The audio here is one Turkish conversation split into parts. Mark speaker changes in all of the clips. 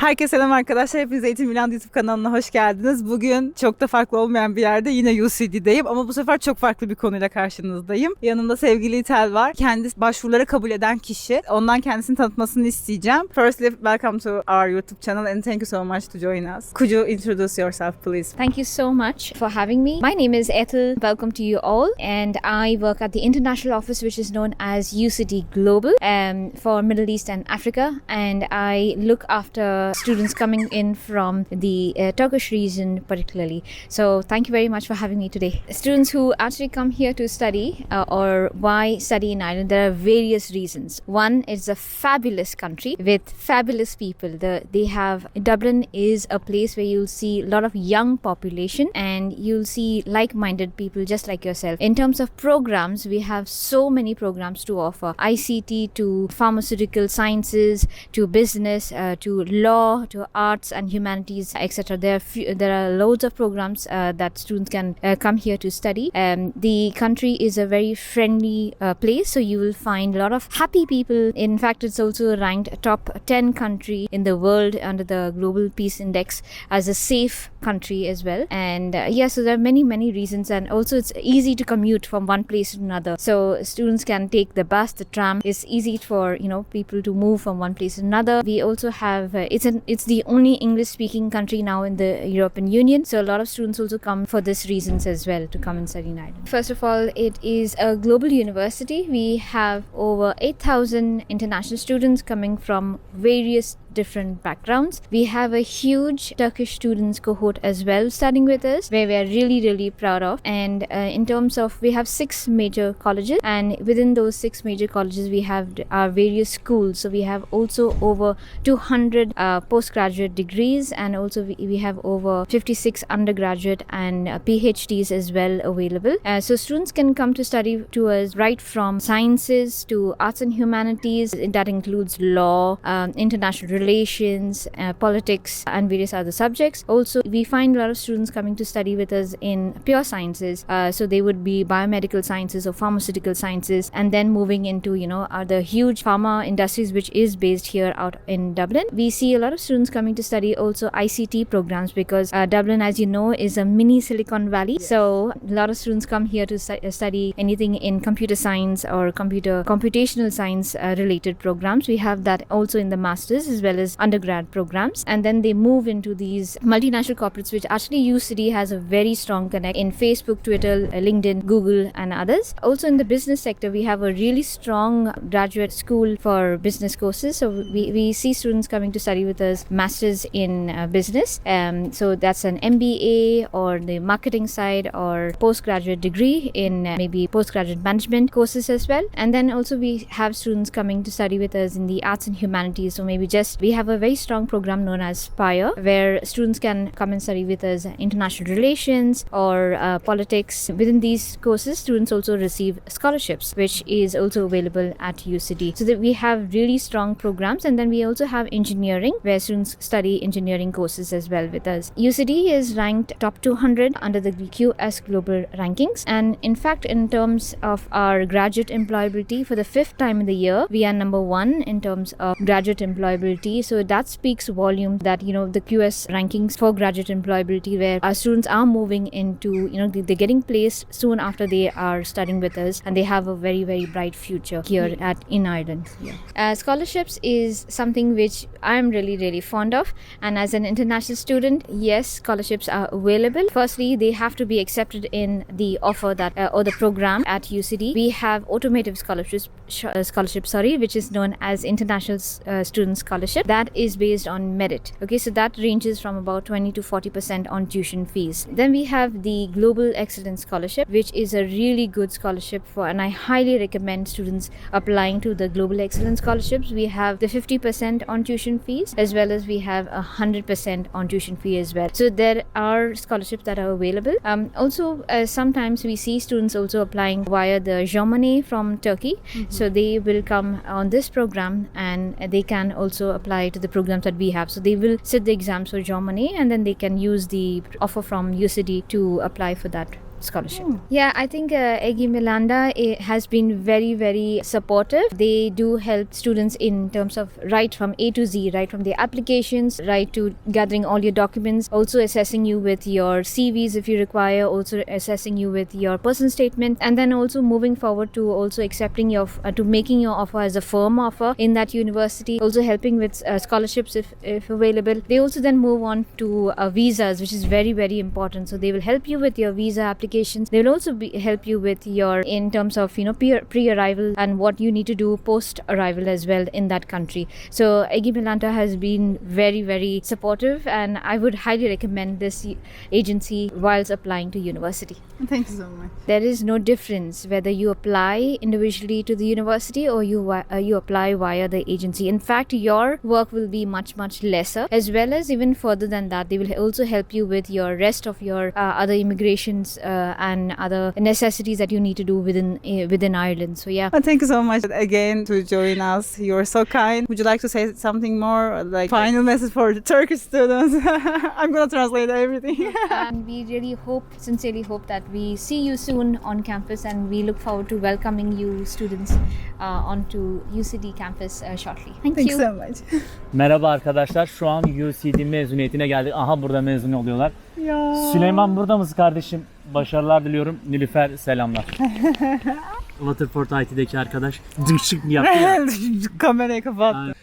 Speaker 1: Herkese selam arkadaşlar. Hepiniz Eğitim Milan YouTube kanalına hoş geldiniz. Bugün çok da farklı olmayan bir yerde yine UCD'deyim ama bu sefer çok farklı bir konuyla karşınızdayım. Yanımda sevgili İtel var. Kendisi başvuruları kabul eden kişi. Ondan kendisini tanıtmasını isteyeceğim. Firstly, welcome to our YouTube channel and thank you so much to join us. Could you introduce yourself please?
Speaker 2: Thank you so much for having me. My name is Ethel. Welcome to you all. And I work at the international office, which is known as UCD Global um, for Middle East and Africa. And I look after students coming in from the uh, Turkish region, particularly. So thank you very much for having me today. Students who actually come here to study uh, or why study in Ireland, there are various reasons. One, it's a fabulous country with fabulous people. The, they have Dublin is a place where you'll see a lot of young population and you'll see like-minded people just like yourself. In terms of programs, we have so many programs to offer. ICT to pharmaceutical sciences to business uh, to law to arts and humanities, etc. There are few, there are loads of programs uh, that students can uh, come here to study. Um, the country is a very friendly uh, place, so you will find a lot of happy people. In fact, it's also ranked top 10 country in the world under the Global Peace Index as a safe country as well. And uh, yeah, so there are many many reasons, and also it's easy to commute from one place to another. So students can take the bus, the tram. It's easy for you know people to move from one place to another. We also have uh, it's an it's the only English speaking country now in the European Union. So a lot of students also come for this reasons as well to come and study in Ireland. First of all, it is a global university. We have over 8,000 international students coming from various different backgrounds. We have a huge Turkish students cohort as well studying with us, where we are really, really proud of. And uh, in terms of, we have six major colleges, and within those six major colleges, we have our various schools. So we have also over 200 uh, postgraduate degrees, and also we, we have over 56 undergraduate and uh, PhDs as well available. Uh, so students can come to study to us right from sciences to arts and humanities. That includes law, um, international relations, uh, politics, and various other subjects. Also, we find a lot of students coming to study with us in pure sciences. Uh, so they would be biomedical sciences or pharmaceutical sciences, and then moving into you know other huge pharma industries, which is based here out in Dublin. We see a lot of students coming to study also ICT programs because uh, Dublin, as you know, is a mini Silicon Valley. So a lot of students come here to stu- uh, study anything in computer science or computer computational science uh, related programs. We have that also in the masters as well as undergrad programs, and then they move into these multinational corporates, which actually UCD has a very strong connect in Facebook, Twitter, LinkedIn, Google, and others. Also in the business sector, we have a really strong graduate school for business courses. So we, we see students coming to study with us masters in uh, business. Um, so that's an MBA or the marketing side or postgraduate degree in uh, maybe postgraduate management courses as well. And then also we have students coming to study with us in the arts and humanities. So maybe just we have a very strong program known as Spire, where students can come and study with us international relations or uh, politics. Within these courses, students also receive scholarships, which is also available at UCD. So that we have really strong programs, and then we also have engineering, where students study engineering courses as well with us. UCD is ranked top 200 under the QS Global rankings, and in fact, in terms of our graduate employability, for the fifth time in the year, we are number one in terms of graduate employability. So that speaks volume that you know the QS rankings for graduate employability, where our students are moving into you know they- they're getting placed soon after they are studying with us, and they have a very very bright future here at in Ireland. Uh, scholarships is something which I'm really really fond of, and as an international student, yes, scholarships are available. Firstly, they have to be accepted in the offer that uh, or the program at UCD. We have automotive scholarships, sh- scholarship, sorry, which is known as International uh, Student Scholarship. That is based on merit. Okay, so that ranges from about 20 to 40 percent on tuition fees. Then we have the Global Excellence Scholarship, which is a really good scholarship for, and I highly recommend students applying to the Global Excellence Scholarships. We have the 50 percent on tuition fees, as well as we have a 100 percent on tuition fee as well. So there are scholarships that are available. Um, also, uh, sometimes we see students also applying via the Jean Monnet from Turkey. So they will come on this program and they can also apply to the programs that we have. So they will sit the exams for germany and then they can use the offer from UCD to apply for that scholarship. Yeah, I think uh, Egi Milanda has been very, very supportive. They do help students in terms of right from A to Z, right from the applications, right to gathering all your documents, also assessing you with your CVs if you require, also assessing you with your personal statement, and then also moving forward to also accepting your uh, to making your offer as a firm offer in that university, also helping with uh, scholarships if, if available. They also then move on to uh, visas, which is very very important. So they will help you with your visa applications. They will also be, help you with your in terms of you know pre- pre-arrival and what you need to do post-arrival as well in that country. So Egi Milanta has been very very supportive, and I would highly recommend this agency whilst applying to university.
Speaker 1: Thank you so much.
Speaker 2: There is no difference whether you apply individually to the university or you uh, you apply via the agency. In fact, your work will be much much lesser. As well as even further than that, they will also help you with your rest of your uh, other immigrations uh, and other necessities that you need to do within uh, within Ireland. So yeah.
Speaker 1: Uh, Thank you so much again to join us. You're so kind. Would you like to say something more, like final message for the Turkish students? I'm gonna translate everything.
Speaker 2: and we really hope, sincerely hope that we see you soon on campus, and we look forward to welcoming you students uh, onto UCD campus uh, shortly. Thank,
Speaker 1: Thank
Speaker 2: you.
Speaker 1: you so much.
Speaker 3: Merhaba arkadaşlar. Şu an UCD mezuniyetine geldik. Aha burada mezun oluyorlar.
Speaker 1: Ya.
Speaker 3: Süleyman burada mısın kardeşim? Başarılar diliyorum. Nilüfer selamlar. Waterford IT'deki arkadaş. Dıkşık yaptı ya.
Speaker 1: Kamerayı kapat.
Speaker 3: Aynen.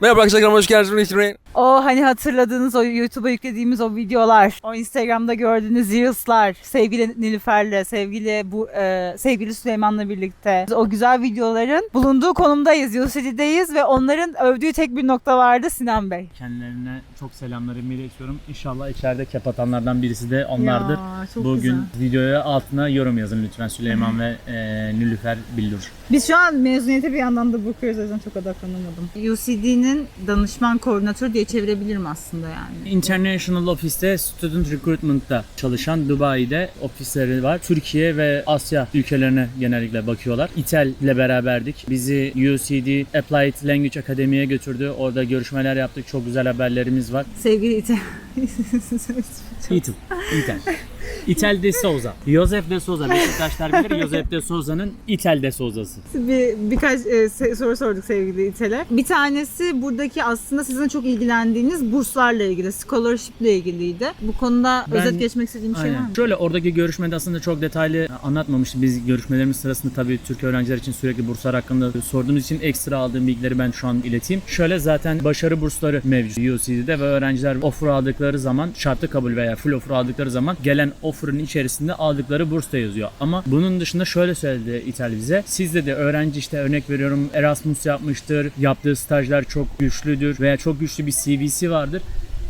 Speaker 4: Merhaba arkadaşlar hoş geldiniz.
Speaker 1: O hani hatırladığınız o YouTube'a yüklediğimiz o videolar, o Instagram'da gördüğünüz Reels'lar, sevgili Nilüfer'le, sevgili bu e, sevgili Süleyman'la birlikte o güzel videoların bulunduğu konumdayız, UCD'deyiz ve onların övdüğü tek bir nokta vardı Sinan Bey.
Speaker 3: Kendilerine çok selamlarımı iletiyorum. İnşallah içeride kep atanlardan birisi de onlardır.
Speaker 1: Ya, çok
Speaker 3: Bugün
Speaker 1: güzel.
Speaker 3: videoya altına yorum yazın lütfen Süleyman ve e, Nilüfer Billur.
Speaker 1: Biz şu an mezuniyete bir yandan da bakıyoruz o yüzden çok odaklanamadım. UCD'nin danışman koordinatörü diye çevirebilirim aslında yani.
Speaker 3: International Office'te Student Recruitment'ta çalışan Dubai'de ofisleri var. Türkiye ve Asya ülkelerine genellikle bakıyorlar. İtel ile beraberdik. Bizi UCD Applied Language Akademi'ye götürdü. Orada görüşmeler yaptık. Çok güzel haberlerimiz var.
Speaker 1: Sevgili İte.
Speaker 3: İtel. İtel. İtel de Souza. Joseph de Souza. Beşiktaşlar bilir. Joseph de Souza'nın İtel de Souza'sı.
Speaker 1: bir birkaç e, se- soru sorduk sevgili İtel'e. Bir tanesi buradaki aslında sizin çok ilgilendiğiniz burslarla ilgili, scholarship ile ilgiliydi. Bu konuda
Speaker 3: Ben-
Speaker 1: özet geçmek istediğim bir şey var mı?
Speaker 3: Şöyle oradaki görüşmede aslında çok detaylı anlatmamıştım. Biz görüşmelerimiz sırasında tabii Türk öğrenciler için sürekli burslar hakkında sorduğunuz için ekstra aldığım bilgileri ben şu an ileteyim. Şöyle zaten başarı bursları mevcut UCD'de ve öğrenciler offer aldıkları zaman şartlı kabul veya full offer aldıkları zaman gelen offer'ın içerisinde aldıkları burs da yazıyor. Ama bunun dışında şöyle söyledi İtal bize. Sizde de öğrenci işte örnek veriyorum Erasmus yapmıştır, yaptığı stajlar çok güçlüdür veya çok güçlü bir CV'si vardır.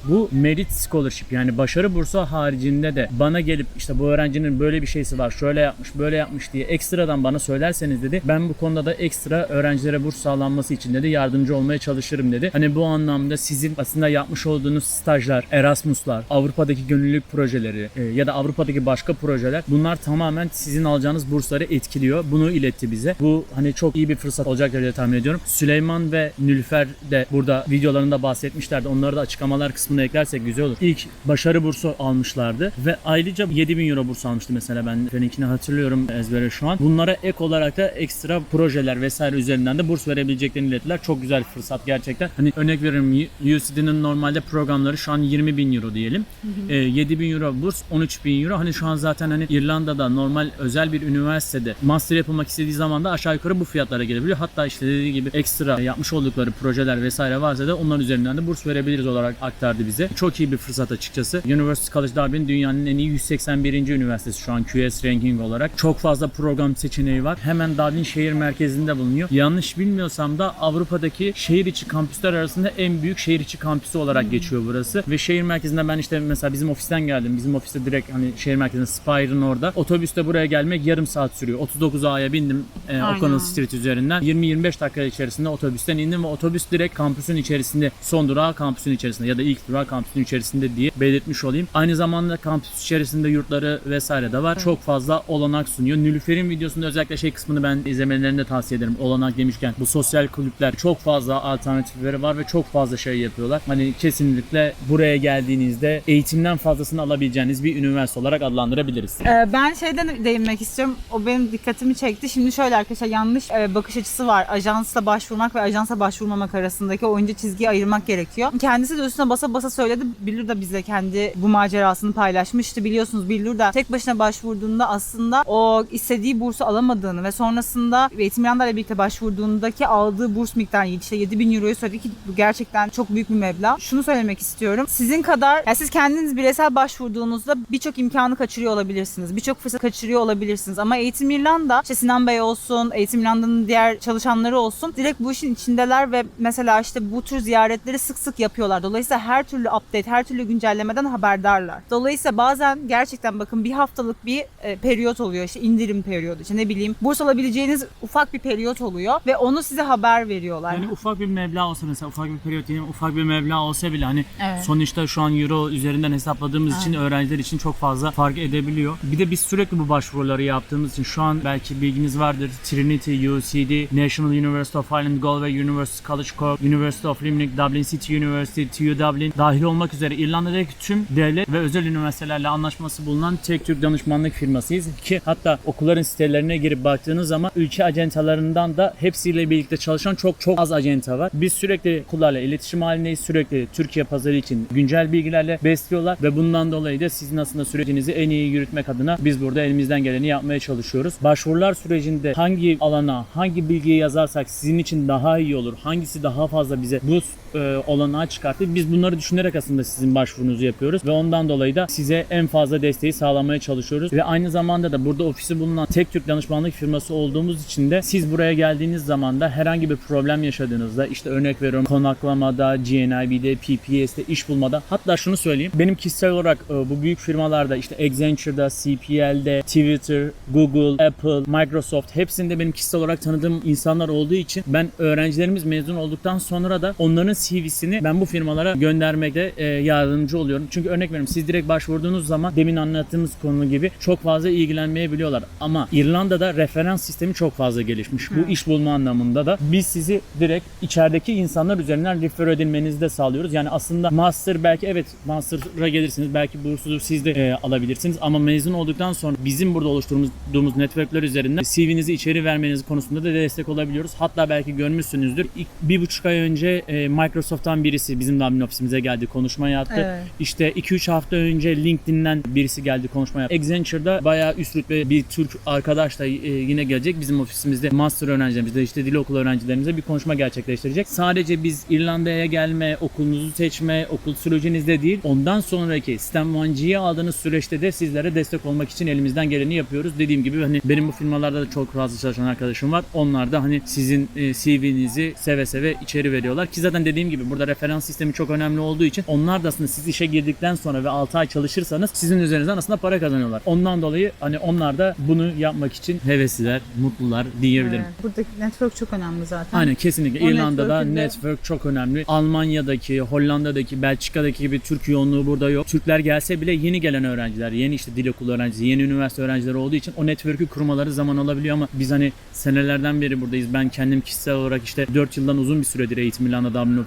Speaker 3: Bu merit scholarship yani başarı bursu haricinde de bana gelip işte bu öğrencinin böyle bir şeysi var, şöyle yapmış, böyle yapmış diye ekstradan bana söylerseniz dedi. Ben bu konuda da ekstra öğrencilere burs sağlanması için dedi yardımcı olmaya çalışırım dedi. Hani bu anlamda sizin aslında yapmış olduğunuz stajlar, Erasmus'lar, Avrupa'daki gönüllülük projeleri e, ya da Avrupa'daki başka projeler bunlar tamamen sizin alacağınız bursları etkiliyor. Bunu iletti bize. Bu hani çok iyi bir fırsat olacak diye tahmin ediyorum. Süleyman ve Nülfer de burada videolarında bahsetmişlerdi. Onları da açıklamalar kısmına eklersek güzel olur. İlk başarı bursu almışlardı ve ayrıca 7000 euro burs almıştı mesela ben Feninkini hatırlıyorum ezbere şu an. Bunlara ek olarak da ekstra projeler vesaire üzerinden de burs verebileceklerini ilettiler. Çok güzel fırsat gerçekten. Hani örnek veriyorum UCD'nin normalde programları şu an 20 bin euro diyelim. E, 7 bin euro burs 13 bin euro. Hani şu an zaten hani İrlanda'da normal özel bir üniversitede master yapılmak istediği zaman da aşağı yukarı bu fiyatlara gelebiliyor. Hatta işte dediği gibi ekstra yapmış oldukları projeler vesaire varsa da onların üzerinden de burs verebiliriz olarak aktardı bize. Çok iyi bir fırsat açıkçası. University College Dublin dünyanın en iyi 181. üniversitesi şu an QS ranking olarak. Çok fazla program seçeneği var. Hemen Dublin şehir merkezinde bulunuyor. Yanlış bilmiyorsam da Avrupa'daki şehir içi kampüsler arasında en büyük şehir içi kampüsü olarak geçiyor burası. Ve şehir merkezinde ben işte mesela bizim ofisten geldim. Bizim ofiste direkt hani şehir merkezinde Spire'ın orada. Otobüste buraya gelmek yarım saat sürüyor. 39A'ya bindim e. O'Connell Street üzerinden. 20-25 dakika içerisinde otobüsten indim ve otobüs direkt kampüsün içerisinde son durağı kampüsün içerisinde ya da ilk var kampüsün içerisinde diye belirtmiş olayım. Aynı zamanda kampüs içerisinde yurtları vesaire de var. Çok fazla olanak sunuyor. Nülüfer'in videosunda özellikle şey kısmını ben izlemelerini de tavsiye ederim. Olanak demişken bu sosyal kulüpler çok fazla alternatifleri var ve çok fazla şey yapıyorlar. Hani kesinlikle buraya geldiğinizde eğitimden fazlasını alabileceğiniz bir üniversite olarak adlandırabiliriz.
Speaker 1: Ee, ben şeyden değinmek istiyorum. O benim dikkatimi çekti. Şimdi şöyle arkadaşlar yanlış e, bakış açısı var. Ajansla başvurmak ve ajansa başvurmamak arasındaki o ince çizgiyi ayırmak gerekiyor. Kendisi de üstüne basa basa söyledi. Billur da bize kendi bu macerasını paylaşmıştı. Biliyorsunuz Billur da tek başına başvurduğunda aslında o istediği bursu alamadığını ve sonrasında Eğitim Miranda ile birlikte başvurduğundaki aldığı burs miktarı işte 7000 euroyu söyledi ki bu gerçekten çok büyük bir meblağ. Şunu söylemek istiyorum. Sizin kadar yani siz kendiniz bireysel başvurduğunuzda birçok imkanı kaçırıyor olabilirsiniz. Birçok fırsat kaçırıyor olabilirsiniz. Ama Eğitim İrlanda, işte Sinan Bey olsun, Eğitim İrlanda'nın diğer çalışanları olsun direkt bu işin içindeler ve mesela işte bu tür ziyaretleri sık sık yapıyorlar. Dolayısıyla her türlü update, her türlü güncellemeden haberdarlar. Dolayısıyla bazen gerçekten bakın bir haftalık bir e, periyot oluyor. İşte indirim periyodu. İşte ne bileyim burs alabileceğiniz ufak bir periyot oluyor ve onu size haber veriyorlar.
Speaker 3: Yani ufak bir meblağ olsa mesela ufak bir periyot değil ufak bir meblağ olsa bile hani
Speaker 1: Evet.
Speaker 3: sonuçta şu an euro üzerinden hesapladığımız için öğrenciler için çok fazla fark edebiliyor. Bir de biz sürekli bu başvuruları yaptığımız için şu an belki bilginiz vardır. Trinity, UCD, National University of Ireland, Galway University College Cork, University of Limerick, Dublin City University, TU Dublin dahil olmak üzere İrlanda'daki tüm devlet ve özel üniversitelerle anlaşması bulunan tek Türk danışmanlık firmasıyız ki hatta okulların sitelerine girip baktığınız zaman ülke acentalarından da hepsiyle birlikte çalışan çok çok az acenta var. Biz sürekli okullarla iletişim halindeyiz. Sürekli Türkiye pazarı için güncel bilgilerle besliyorlar ve bundan dolayı da sizin aslında sürecinizi en iyi yürütmek adına biz burada elimizden geleni yapmaya çalışıyoruz. Başvurular sürecinde hangi alana, hangi bilgiyi yazarsak sizin için daha iyi olur, hangisi daha fazla bize bu e, olanağı çıkartır. Biz bunları düşünerek aslında sizin başvurunuzu yapıyoruz ve ondan dolayı da size en fazla desteği sağlamaya çalışıyoruz ve aynı zamanda da burada ofisi bulunan tek Türk danışmanlık firması olduğumuz için de siz buraya geldiğiniz zaman da herhangi bir problem yaşadığınızda işte örnek veriyorum konaklamada, GNIB'de, PPS'de, iş bulmada hatta şunu söyleyeyim benim kişisel olarak e, bu büyük firmalarda işte Accenture'da, CPL'de, Twitter, Google, Apple, Microsoft hepsinde benim kişisel olarak tanıdığım insanlar olduğu için ben öğrencilerimiz mezun olduktan sonra da onların CV'sini ben bu firmalara göndermekte e, yardımcı oluyorum. Çünkü örnek veriyorum siz direkt başvurduğunuz zaman demin anlattığımız konu gibi çok fazla ilgilenmeyebiliyorlar. Ama İrlanda'da referans sistemi çok fazla gelişmiş. Bu iş bulma anlamında da biz sizi direkt içerideki insanlar üzerinden refer edilmenizi de sağlıyoruz. Yani aslında master belki evet master'a gelirsiniz. Belki bursu siz de e, alabilirsiniz. Ama mezun olduktan sonra bizim burada oluşturduğumuz networkler üzerinden CV'nizi içeri vermeniz konusunda da destek olabiliyoruz. Hatta belki görmüşsünüzdür. İlk bir buçuk ay önce e, Microsoft'tan birisi bizim Dublin ofisimize geldi konuşma yaptı.
Speaker 1: Evet.
Speaker 3: İşte 2-3 hafta önce LinkedIn'den birisi geldi konuşma yaptı. Accenture'da bayağı üst rütbe bir Türk arkadaş da e, yine gelecek. Bizim ofisimizde master öğrencilerimizle işte dil okulu öğrencilerimize bir konuşma gerçekleştirecek. Sadece biz İrlanda'ya gelme, okulunuzu seçme, okul sürecinizde değil ondan sonraki STEM 1G'yi aldığınız süreçte de sizlere destek olmak için elimizden geleni yapıyoruz. Dediğim gibi hani benim bu firmalarda da çok fazla çalışan arkadaşım var. Onlar da hani sizin e, CV'nizi seve seve içeri veriyorlar ki zaten dediğim gibi burada referans sistemi çok önemli olduğu için onlar da aslında siz işe girdikten sonra ve 6 ay çalışırsanız sizin üzerinizden aslında para kazanıyorlar. Ondan dolayı hani onlar da bunu yapmak için hevesliler, mutlular diyebilirim.
Speaker 1: Evet. Buradaki network çok önemli zaten.
Speaker 3: Aynen kesinlikle.
Speaker 1: O
Speaker 3: İrlanda'da network çok önemli. Almanya'daki, Hollanda'daki, Belçika'daki gibi Türk yoğunluğu burada yok. Türkler gelse bile yeni gelen öğrenciler, yeni işte dil okulu öğrencisi, yeni üniversite öğrencileri olduğu için o network'ü kurmaları zaman alabiliyor ama biz hani senelerden beri buradayız. Ben kendim kişisel olarak işte 4 yıldan uzun bir süredir Eğitim Dublin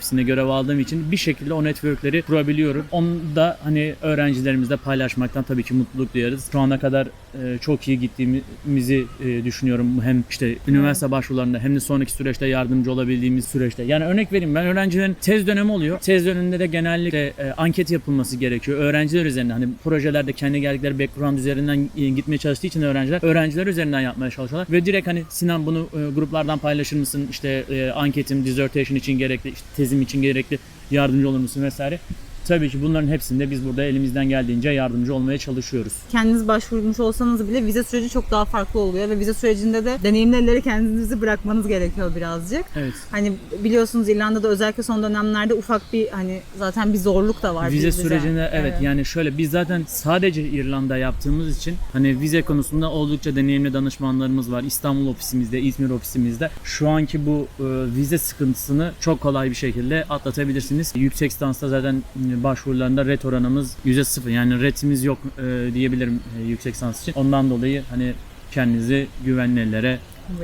Speaker 3: ofisinde görev aldığım için bir şekilde o network'leri kurabiliyorum. Onu da hani öğrencilerimizle paylaşmaktan tabii ki mutluluk duyarız. Şu ana kadar e, çok iyi gittiğimizi e, düşünüyorum. Hem işte üniversite başvurularında hem de sonraki süreçte yardımcı olabildiğimiz süreçte. Yani örnek vereyim ben öğrencilerin tez dönemi oluyor. Tez döneminde de genellikle e, anket yapılması gerekiyor. Öğrenciler üzerinden hani projelerde kendi geldikleri background üzerinden e, gitmeye çalıştığı için öğrenciler öğrenciler üzerinden yapmaya çalışıyorlar. Ve direkt hani Sinan bunu e, gruplardan paylaşır mısın? İşte e, anketim dissertation için gerekli, işte tezim için gerekli yardımcı olur musun vesaire. Tabii ki bunların hepsinde biz burada elimizden geldiğince yardımcı olmaya çalışıyoruz.
Speaker 1: kendiniz başvurmuş olsanız bile vize süreci çok daha farklı oluyor ve vize sürecinde de deneyimli ellere kendinizi bırakmanız gerekiyor birazcık.
Speaker 3: Evet.
Speaker 1: Hani biliyorsunuz İrlanda'da özellikle son dönemlerde ufak bir hani zaten bir zorluk da var.
Speaker 3: Vize
Speaker 1: bir
Speaker 3: sürecinde evet, yani şöyle biz zaten sadece İrlanda yaptığımız için hani vize konusunda oldukça deneyimli danışmanlarımız var. İstanbul ofisimizde, İzmir ofisimizde. Şu anki bu e, vize sıkıntısını çok kolay bir şekilde atlatabilirsiniz. Yüksek lisansta zaten e, başvurularında ret oranımız %0 yani retimiz yok e, diyebilirim e, yüksek lisans için. Ondan dolayı hani kendinizi güvenli ellere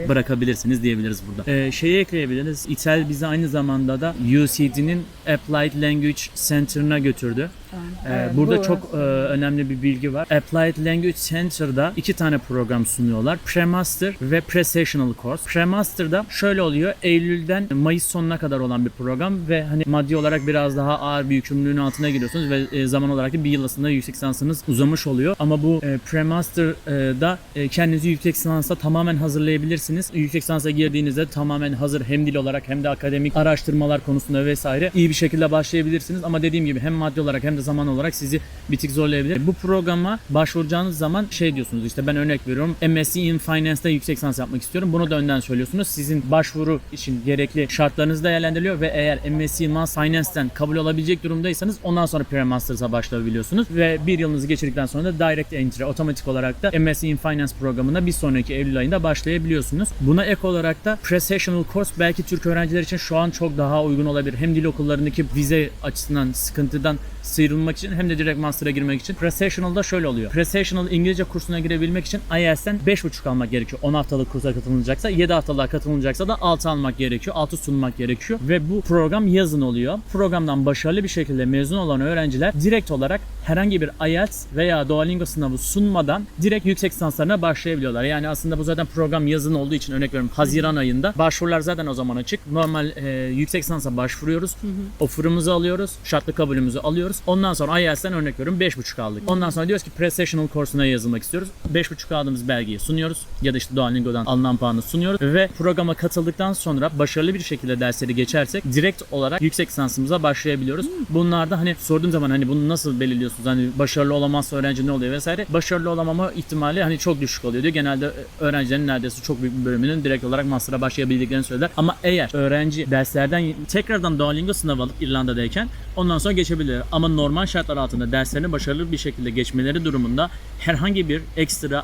Speaker 3: bırakabilirsiniz diyebiliriz burada. Ee, şeyi ekleyebiliriz. İTEL bizi aynı zamanda da UCD'nin Applied Language Center'ına götürdü. Ee,
Speaker 1: Evet,
Speaker 3: burada
Speaker 1: bu
Speaker 3: çok e, önemli bir bilgi var. Applied Language Center'da iki tane program sunuyorlar. Pre-Master ve Pre-Sessional Course. Pre-Master'da şöyle oluyor. Eylül'den Mayıs sonuna kadar olan bir program ve hani maddi olarak biraz daha ağır bir yükümlülüğün altına giriyorsunuz ve e, zaman olarak da bir yıl aslında yüksek lisansınız uzamış oluyor. Ama bu e, Pre-Master'da e, kendinizi yüksek lisansa tamamen hazırlayabilirsiniz. Yüksek lisansa girdiğinizde tamamen hazır hem dil olarak hem de akademik araştırmalar konusunda vesaire iyi bir şekilde başlayabilirsiniz. Ama dediğim gibi hem maddi olarak hem de zaman olarak sizi bir tık zorlayabilir. Bu programa başvuracağınız zaman şey diyorsunuz işte ben örnek veriyorum MSc in Finance'da yüksek lisans yapmak istiyorum. Bunu da önden söylüyorsunuz. Sizin başvuru için gerekli şartlarınız değerlendiriliyor ve eğer MSc in Finance'den kabul olabilecek durumdaysanız ondan sonra Pre-Masters'a başlayabiliyorsunuz ve bir yılınızı geçirdikten sonra da Direct Entry otomatik olarak da MSc in Finance programına bir sonraki Eylül ayında başlayabiliyorsunuz. Buna ek olarak da Pre-Sessional Course belki Türk öğrenciler için şu an çok daha uygun olabilir. Hem dil okullarındaki vize açısından sıkıntıdan sıyrılmak için hem de direkt master'a girmek için. Pre-Sessional'da şöyle oluyor. Pre-Sessional İngilizce kursuna girebilmek için IELTS'ten 5.5 almak gerekiyor. 10 haftalık kursa katılınacaksa, 7 haftalığa katılınacaksa da 6 almak gerekiyor. 6 sunmak gerekiyor. Ve bu program yazın oluyor. Programdan başarılı bir şekilde mezun olan öğrenciler direkt olarak herhangi bir IELTS veya Duolingo sınavı sunmadan direkt yüksek lisanslarına başlayabiliyorlar. Yani aslında bu zaten program yazın olduğu için örnek veriyorum Haziran ayında. Başvurular zaten o zaman açık. Normal e, yüksek lisansa başvuruyoruz. Offer'ımızı alıyoruz. Şartlı kabulümüzü alıyoruz. Ondan sonra IELTS'ten örnek veriyorum 5.5 aldık. Ondan sonra diyoruz ki Pre-Sessional kursuna yazılmak istiyoruz. 5.5 aldığımız belgeyi sunuyoruz. Ya da işte Duolingo'dan alınan puanı sunuyoruz. Ve programa katıldıktan sonra başarılı bir şekilde dersleri geçersek direkt olarak yüksek lisansımıza başlayabiliyoruz. Bunlarda hani sorduğum zaman hani bunu nasıl belirliyorsunuz? Hani başarılı olamazsa öğrenci ne oluyor vesaire. Başarılı olamama ihtimali hani çok düşük oluyor diyor. Genelde öğrencilerin neredeyse çok büyük bir bölümünün direkt olarak master'a başlayabildiklerini söyler. Ama eğer öğrenci derslerden tekrardan Duolingo sınavı alıp İrlanda'dayken ondan sonra geçebilir. Ama normal şartlar altında derslerini başarılı bir şekilde geçmeleri durumunda herhangi bir ekstra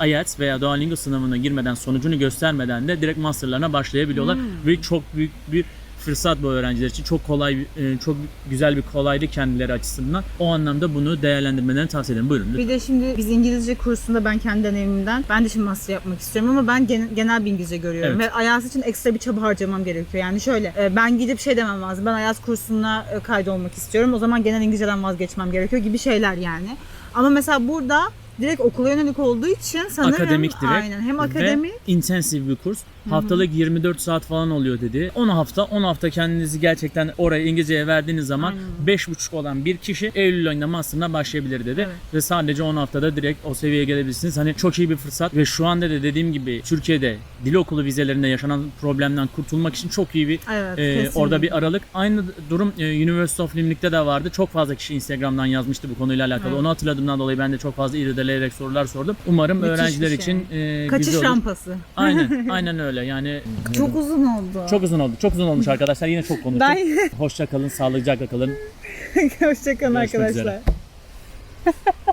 Speaker 3: IELTS, veya Duolingo sınavına girmeden sonucunu göstermeden de direkt masterlarına başlayabiliyorlar. Ve çok büyük bir fırsat bu öğrenciler için. Çok kolay, e, çok güzel bir kolaylık kendileri açısından. O anlamda bunu değerlendirmelerini tavsiye ederim. Buyurun.
Speaker 1: Bir de şimdi biz İngilizce kursunda ben kendi deneyimimden ben de şimdi master yapmak istiyorum ama ben gen- genel bir İngilizce görüyorum
Speaker 3: Evet.
Speaker 1: ve IELTS için ekstra bir çaba harcamam gerekiyor. Yani şöyle e, ben gidip şey demem lazım. Ben IELTS kursuna e, kaydolmak istiyorum. O zaman genel İngilizceden vazgeçmem gerekiyor gibi şeyler yani. Ama mesela burada direkt okula yönelik olduğu için sanırım
Speaker 3: akademik direkt
Speaker 1: aynen hem akademik
Speaker 3: ve intensif bir kurs. Haftalık 24 saat falan oluyor dedi. 10 hafta 10 hafta kendinizi gerçekten oraya İngilizceye verdiğiniz zaman 5,5 olan bir kişi Eylül ayında master'ına başlayabilir dedi.
Speaker 1: Evet.
Speaker 3: Ve sadece 10 haftada direkt o seviyeye gelebilirsiniz. Hani çok iyi bir fırsat ve şu anda da dediğim gibi Türkiye'de dil okulu vizelerinde yaşanan problemden kurtulmak için çok iyi bir
Speaker 1: Evet,
Speaker 3: e,
Speaker 1: kesinlikle.
Speaker 3: orada bir aralık. Aynı durum e, University of Limerick'te de vardı. Çok fazla kişi Instagram'dan yazmıştı bu konuyla alakalı.
Speaker 1: Evet.
Speaker 3: Onu hatırladığımdan dolayı ben de çok fazla irdeleyerek sorular sordum. Umarım
Speaker 1: Müthiş
Speaker 3: öğrenciler
Speaker 1: şey.
Speaker 3: için e,
Speaker 1: kaçış
Speaker 3: güzel olur.
Speaker 1: rampası.
Speaker 3: Aynen, aynen öyle. Yani
Speaker 1: Çok uzun oldu.
Speaker 3: çok uzun oldu. Çok uzun olmuş arkadaşlar. Yine çok konuştuk.
Speaker 1: Ben
Speaker 3: Hoşça kalın, sağlıcakla kalın.
Speaker 1: hoşçakalın
Speaker 3: Görüşmek
Speaker 1: arkadaşlar.
Speaker 3: üzere.